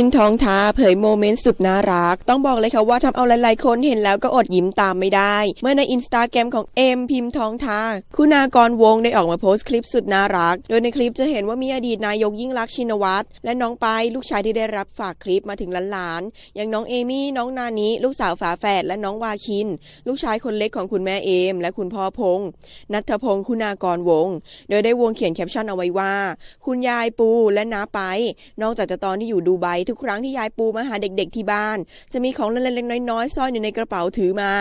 พิมพ์ทองทาเผยโมเมนต์สุดน่ารัก ต้องบอกเลยค่ะว่าทำเอาหลายๆคนเห็นแล้วก็อดยิ้มตามไม่ได้ เมื่อในอินสตาแกรมของเอ็มพิมพ์ทองทาคุณากรวงได้ออกมาโพสต์คลิปสุดน่ารัก โดยในคลิปจะเห็นว่ามีอดีตนายกยิ่งรักชินวัตรและน้องไปลูกชายที่ได้รับฝากคลิปมาถึงหลานๆอย่างน้องเอมี่น้องนานิลูกสาวฝาแฝดและน้องวาคิน ลูกชายคนเล็กของคุณแม่เอม และคุณพ่อพงษ์นัทพงศ์คุณากรวง โดยได้วงเขียนแคปชั่นเอาไว้ว่า คุณยายปูและน้าไป นอกจากจะตอนที่อยู่ดูไบทุกครั้งที่ยายปูมาหาเด็กๆที่บ้าน จะมีของเล็กๆน้อยๆซ่อนอยู่ในกระเป๋าถือมา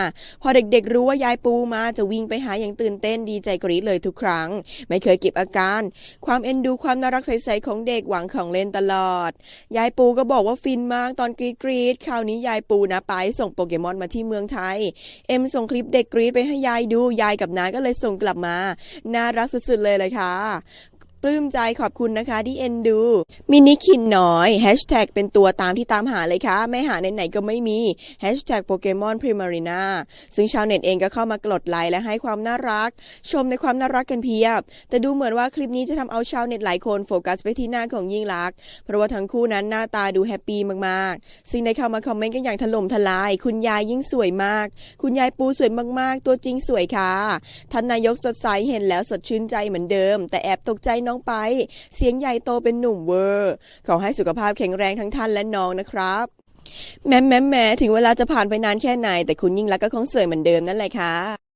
พอเด็กๆรู้ว่ายายปูมาจะวิ่งไปหาอย่างตื่นเต้นดีใจกรี๊ดเลยทุกครั้ง ไม่เคยเก็บอาการ ความเอ็นดูความน่ารักใสๆของเด็กหวังของเล่นตลอด ยายปูก็บอกว่าฟินมากตอนกรี๊ดกรี๊ดคราวนี้ยายปูนะไปส่งโปเกมอนมาที่เมืองไทย เอ็มส่งคลิปเด็กกรี๊ดไปให้ยายดู ยายกับน้าก็เลยส่งกลับมา น่ารักสุดๆเลยเลยค่ะ ปลื้มใจขอบคุณนะคะที่เอ็นดู มินิคินน้อยแฮชแท็กเป็นตัวตามที่ตามหาเลยค่ะไม่หาไหนๆก็ไม่มีแฮชแท็กโปเกมอนพรีมารีนาซึ่งชาวเน็ตเองก็เข้ามากดไลค์และให้ความน่ารัก ชมในความน่ารักกันเพียบ แต่ดูเหมือนว่าคลิปนี้จะทำเอาชาวเน็ตหลายคนโฟกัสไปที่หน้าของยิ่งลักษณ์เพราะว่าทั้งคู่นั้นหน้าตาดูแฮปปี้มากๆ ซึ่งได้เข้ามาคอมเมนต์กันอย่างถล่มทลาย คุณยายยิ่งสวยมาก คุณยายปูสวยมากๆ ตัวจริงสวยค่ะท่านนายกสดใสเห็นแล้วสดชื่นใจเหมือนเดิม แต่แอบตกใจนองไป เสียงใหญ่โตเป็นหนุ่มเวอร์ขอให้สุขภาพแข็งแรงทั้งท่านและน้องนะครับแม้แม้แม้ถึงเวลาจะผ่านไปนานแค่ไหน แต่คุณยิ่งรักก็คงสวยเหมือนเดิมนั่นแหละค่ะ